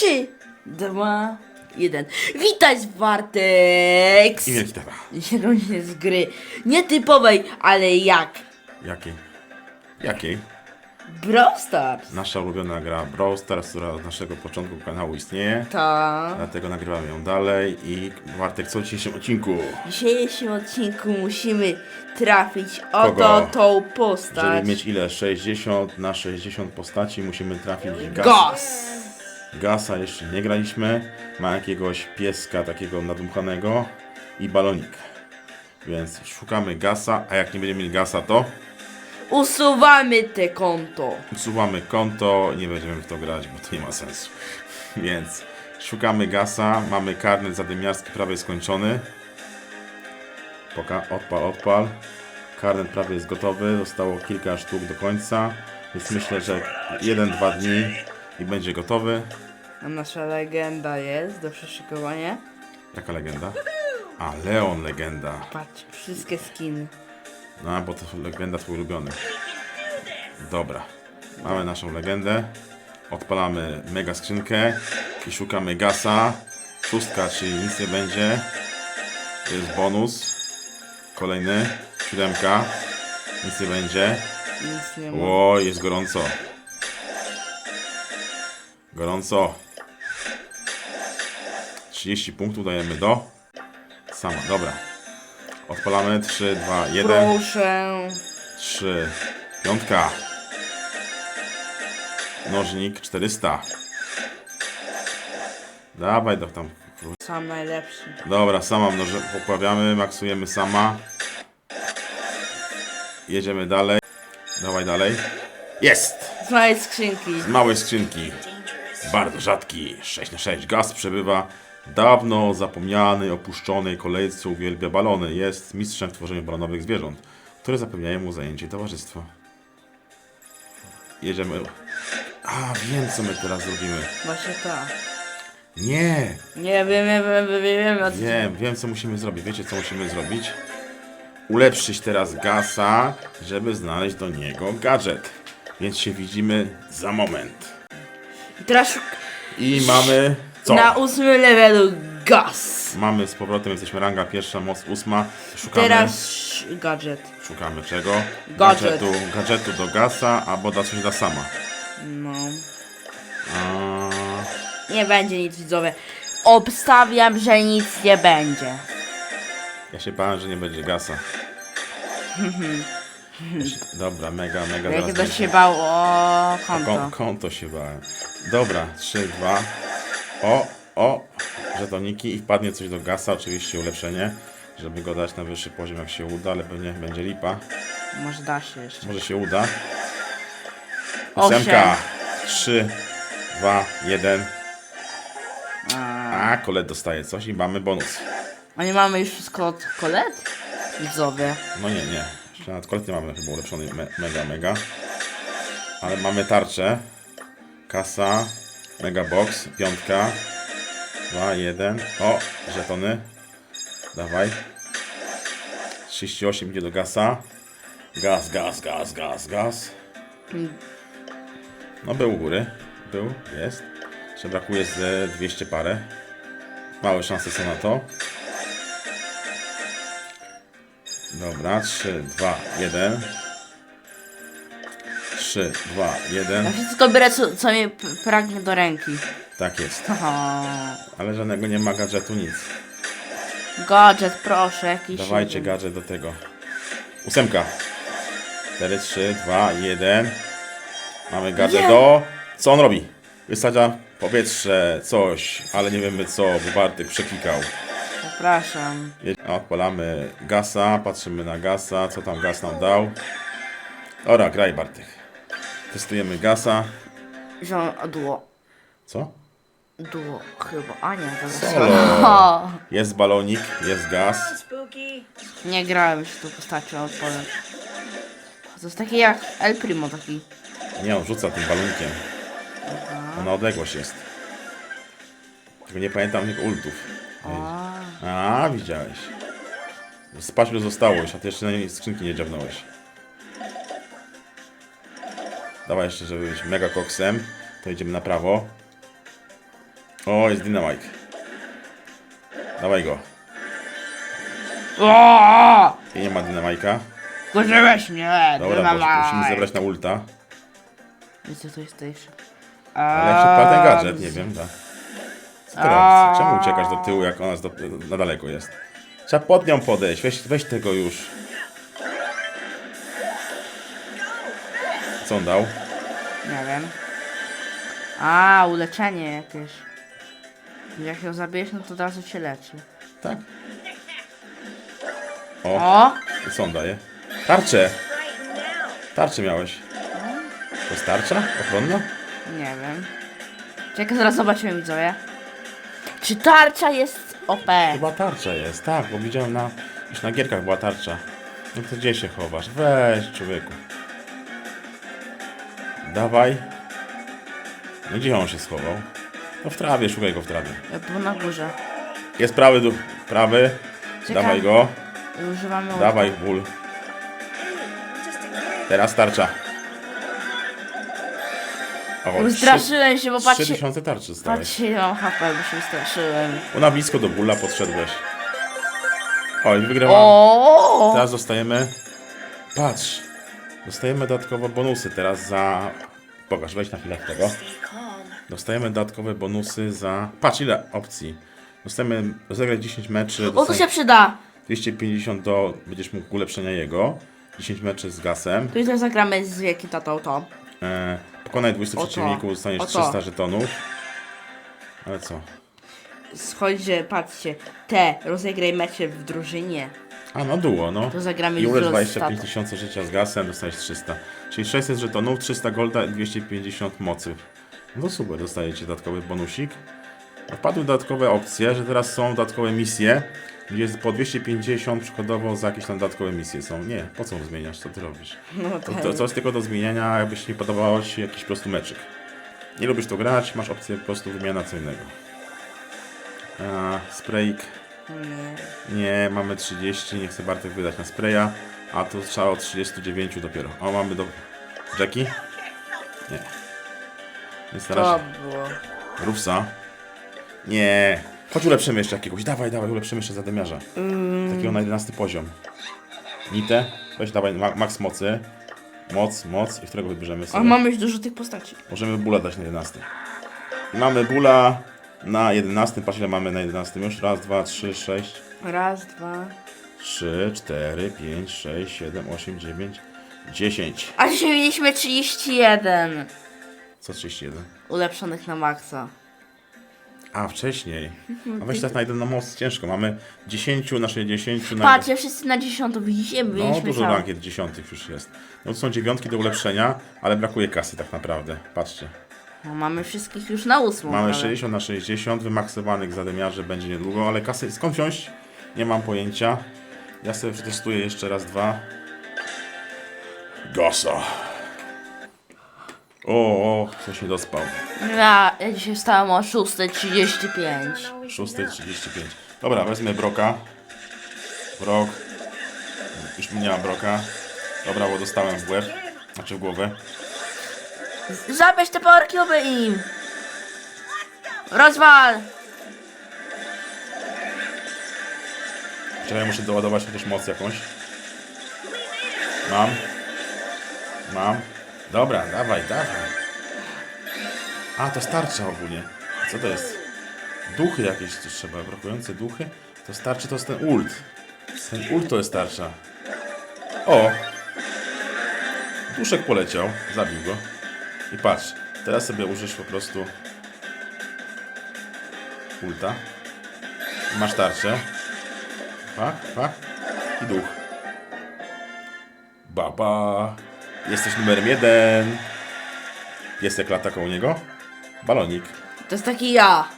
Trzy, dwa, jeden. Witaj Bartek! I wielki tepa. Dzisiaj z gry nietypowej, ale jak? Jakiej? Jakiej? Brawl Stars. Nasza ulubiona gra Brawl Stars, która od naszego początku kanału istnieje. Ta. Dlatego nagrywamy ją dalej i Bartek, co w dzisiejszym odcinku? W dzisiejszym odcinku musimy trafić Kogo? oto tą Żeby postać. mieć ile? 60 na 60 postaci musimy trafić gaz. Gos! Gasa jeszcze nie graliśmy. Ma jakiegoś pieska takiego nadmuchanego i balonik. Więc szukamy gasa, a jak nie będziemy mieli gasa, to Usuwamy te konto. usuwamy konto, nie będziemy w to grać, bo to nie ma sensu. Więc szukamy gasa, mamy karnet zadymiarski prawie skończony. Poka, odpal, odpal. Karnet prawie jest gotowy, zostało kilka sztuk do końca, więc myślę, że 1-2 dni i będzie gotowy. A nasza legenda jest do przeszykowania. Jaka legenda? A, Leon legenda. Patrz, wszystkie skiny. No, bo to legenda twój ulubiony. Dobra. Mamy naszą legendę. Odpalamy mega skrzynkę i szukamy gasa. Szóstka, czyli nic nie będzie. Jest bonus. Kolejny. Siódemka. Nic nie będzie. Nic nie ma. O, jest gorąco. Gorąco. 30 punktów dajemy do. Sama, dobra. Odpalamy. 3, 2, 1. Proszę. 3, piątka. Nożnik 400. Dawaj do tam. Sam najlepszy. Dobra, sama mnoże poprawiamy, maksujemy sama. Jedziemy dalej. Dawaj dalej. Jest! Z małej skrzynki. Z małej skrzynki. Bardzo rzadki. 6 na 6 Gaz przebywa dawno zapomniany, opuszczonej kolejce uwielbia balony. Jest mistrzem w tworzeniu balonowych zwierząt, które zapewniają mu zajęcie i towarzystwo. Jedziemy. A, wiem co my teraz zrobimy. Właśnie ta. Nie! Nie wiem, nie wiem, nie wiem, o co Wiem, wiem co musimy zrobić. Wiecie co musimy zrobić? Ulepszyć teraz Gasa, żeby znaleźć do niego gadżet. Więc się widzimy za moment. Teraz I mamy co? na ósmym levelu gaz. Mamy z powrotem, jesteśmy ranga pierwsza, moc ósma. Szukamy, Teraz gadżet. szukamy czego? Gadżet. Gadżetu, gadżetu do gasa, albo da coś da sama. No. A, Nie będzie nic widzowie. Obstawiam, że nic nie będzie. ja się bałem, że nie będzie gasa. Ja Dobra, mega, mega. To będzie. się bał o Kon, konto. konto się bałem. Dobra, 3, 2. O, o, żetoniki i wpadnie coś do gasa, oczywiście ulepszenie, żeby go dać na wyższy poziom jak się uda, ale pewnie będzie lipa. Może da się jeszcze. Może się uda. Ósemka. 3, 2, 1. A, A, kolet dostaje coś i mamy bonus. a nie mamy już wszystko od kolet? Widzowie. No nie, nie. Jeszcze nawet kolet nie mamy chyba ulepszony me, mega, mega. Ale mamy tarczę. Kasa. Mega box. Piątka. 2, 1. O, żetony. Dawaj. 38 idzie do gasa. Gaz, gaz, gaz, gaz, gaz. No był u góry. Był, jest. Jeszcze brakuje z 200 parę. Małe szanse są na to. Dobra, 3, 2, 1. 3, 2, 1. Ja wszystko biorę, co, co mi p- pragnie do ręki. Tak jest. Haha. Ale żadnego nie ma gadżetu, nic. Gadżet, proszę, jakiś. Dawajcie gadżet do tego. Ósemka. 4, 3, 2, 1. Mamy gadżet Nie. do... Co on robi? Wysadzia powietrze, coś, ale nie wiemy co, bo Bartek przeklikał. Przepraszam. Je- Odpalamy gasa, patrzymy na gasa, co tam gaz nam dał. Ora, graj Bartek. Testujemy gasa. Że duo. Co? Duo chyba. A nie, dobra. Solo. Jest balonik, jest gaz. Nie grałem się tą postacią odpowiem. To jest taki jak El Primo taki. Nie, on rzuca tym balonkiem. On na odległość jest. Tylko nie pamiętam jego ultów. A, A, widziałeś. Spać już zostało już, a ty jeszcze na niej skrzynki nie dziabnąłeś. Dawaj jeszcze, żeby być mega koksem. To idziemy na prawo. O, jest dynamite. Dawaj go. O! I nie ma dynamajka. Kurzyłeś mnie! Dobra, bo musimy zebrać na ulta. I co to jest jeszcze? Ale jak się odpala ten gadżet, nie wiem, da. Robisz? Czemu uciekasz do tyłu, jak ona do, na daleko jest? Trzeba pod nią podejść, weź, weź tego już. Co on dał? Nie wiem. A, uleczenie jakieś. Jak ją zabijesz, no to od razu cię leczy. Tak? O, O! i co on daje? Tarczę! Tarczę miałeś. To jest tarcza? Ochronna? Nie wiem. Czekaj, zaraz zobaczymy widzowie. Czy tarcza jest OP? Chyba tarcza jest, tak, bo widziałem na, już na gierkach była tarcza. No to gdzie się chowasz? Weź, człowieku. Dawaj. No gdzie on się schował? No w trawie, szukaj go w trawie. Był na górze. Jest prawy, du- prawy. Czekaj. Dawaj go. Używamy Dawaj ból. Teraz tarcza. O, Ustraszyłem się, bo patrzcie. 3000 tarczy dostałeś. Patrzcie, ja mam HP, bo się ustraszyłem. Bo na blisko do bóla podszedłeś. O, i wygrywam. O! Teraz dostajemy. Patrz. Dostajemy dodatkowe bonusy teraz za. Pokaż, weź na chwilę tego. Dostajemy dodatkowe bonusy za. Patrz ile opcji. Dostajemy rozegrać 10 meczy. O, to się przyda. 250 do. Będziesz mógł ulepszenia jego. 10 meczy z gasem. Tu i teraz zagramy z wielkim tatą to. E, pokonaj 20 O to. przeciwników, dostaniesz O to. 300 żetonów. Ale co? Schodźcie, patrzcie. Te, rozegraj mecze w drużynie. A no duo, no. To zagramy I z ulecz tatą. 25 tysięcy życia z gasem, dostajesz 300. Czyli 600 żetonów, 300 golda i 250 mocy. No super, dostajecie dodatkowy bonusik. Wpadły dodatkowe opcje, że teraz są dodatkowe misje, jest po 250 przykładowo za jakieś tam dodatkowe misje są. Nie, po co zmieniasz, co ty robisz? No To, tak. to, to jest tylko do zmieniania, jakbyś nie podobało ci jakiś po prostu meczyk. Nie lubisz to grać, masz opcję po prostu wymiana co innego. A, sprayik. Nie. Nie, mamy 30, nie chcę Bartek wydać na spraya, a tu trzeba od 39 dopiero. O, mamy do... Jackie? Nie. Więc na razie. Rufsa. Nie. Chodź ulepszymy jeszcze jakiegoś, dawaj, dawaj, ulepszymy jeszcze zadymiarza. Takiego na 11 poziom. Nitę, weź dawaj ma max mocy. Moc, moc i którego wybierzemy A sobie. mamy już dużo tych postaci. Możemy bula dać na 11. I mamy bula na 11, patrz ile mamy na 11 już. Raz, dwa, trzy, sześć. Raz, dwa. 3, 4, 5, 6, 7, 8, 9, 10. A dzisiaj mieliśmy 31 Co 31? ulepszonych na maksa. A, wcześniej. A weź tak na jeden na moc ciężko. Mamy 10 na 60 na... Patrzcie, wszyscy na 10 widzicie? No, Byliśmy dużo całe. rankiet dziesiątych już jest. No to są dziewiątki do ulepszenia, ale brakuje kasy tak naprawdę. Patrzcie. No, mamy wszystkich już na ósmą. Mamy prawie. 60 na 60, wymaksowanych zadymiarzy będzie niedługo, ale kasy skąd wziąć? Nie mam pojęcia. Ja sobie przetestuję jeszcze raz, dwa. Gasa. O, o, ktoś nie dospał. Ja, ja dzisiaj wstałem o 6.35. 6.35. Dobra, wezmę broka. Brok. Już nie ma broka. Dobra, bo dostałem w łeb. Znaczy w głowę. Zabierz te power cube im! Rozwal! Czekaj, muszę doładować chociaż moc jakąś. Mam. Mam. Dobra, dawaj, dawaj. A, to starcza ogólnie. Co to jest? Duchy jakieś tu trzeba, brakujące duchy. To starczy, to jest ten ult. Ten ult to jest tarcza. O! Duszek poleciał, zabił go. I patrz, teraz sobie użysz po prostu ulta. Masz tarczę. Pak, pak. I duch. Baba. Jesteś numerem jeden. Jest jak lata koło niego? Balonik. To jest taki ja.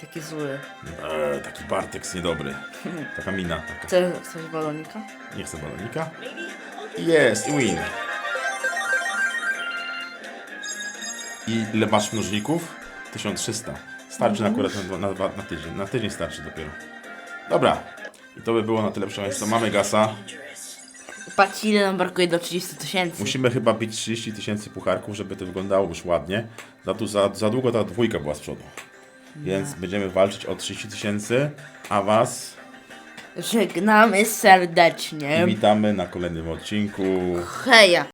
Taki zły. Eee, taki Bartek niedobry. Taka mina. Taka. Chcesz, chcesz balonika? Nie chcę balonika. Jest, i win. I ile masz mnożników? 1300. Starczy na akurat na, na, dwa- na tydzień. Na tydzień starczy dopiero. Dobra. I to by było na tyle, proszę Państwa. Mamy gasa. Patrz ile nam brakuje do 30 tysięcy. Musimy chyba bić 30 tysięcy pucharków, żeby to wyglądało już ładnie. Za, tu, za, za długo ta dwójka była z przodu. Więc będziemy walczyć o 30 tysięcy, a was Żegnamy serdecznie. witamy na kolejnym odcinku. Heja!